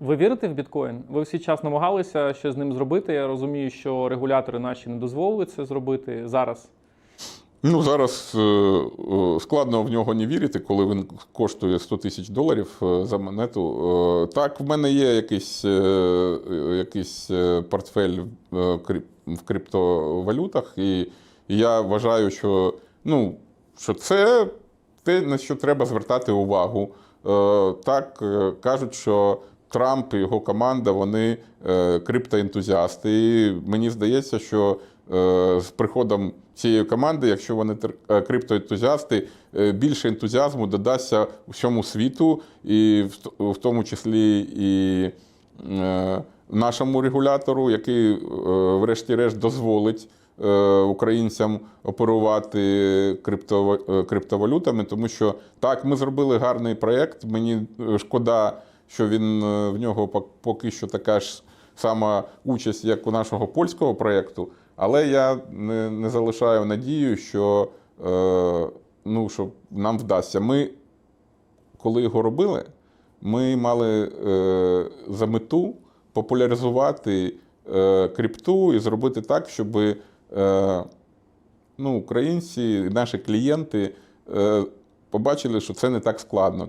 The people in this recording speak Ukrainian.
Ви вірите в біткоін? Ви всі час намагалися щось з ним зробити. Я розумію, що регулятори наші не дозволили це зробити зараз. Ну, зараз е, е, складно в нього не вірити, коли він коштує 100 тисяч доларів е, за монету. Так, в мене є якийсь, якийсь портфель в криптовалютах, і я вважаю, що, ну, що це те, на що треба звертати увагу. Так, кажуть, що Трамп і його команда вони е, криптоентузіасти. І мені здається, що е, з приходом цієї команди, якщо вони е, криптоентузіасти, більше ентузіазму додасться всьому світу, і в, тому числі і нашому регулятору, який, врешті-решт, дозволить українцям оперувати крипто, криптовалютами, тому що так, ми зробили гарний проєкт. Мені шкода, що він е, в нього поки що така ж сама участь, як у нашого польського проєкту. Але я не, не залишаю надію, що, е, ну, що нам вдасться. Ми, коли його робили, ми мали е, за мету популяризувати е, крипту і зробити так, щоб е, ну, українці, наші клієнти е, побачили, що це не так складно.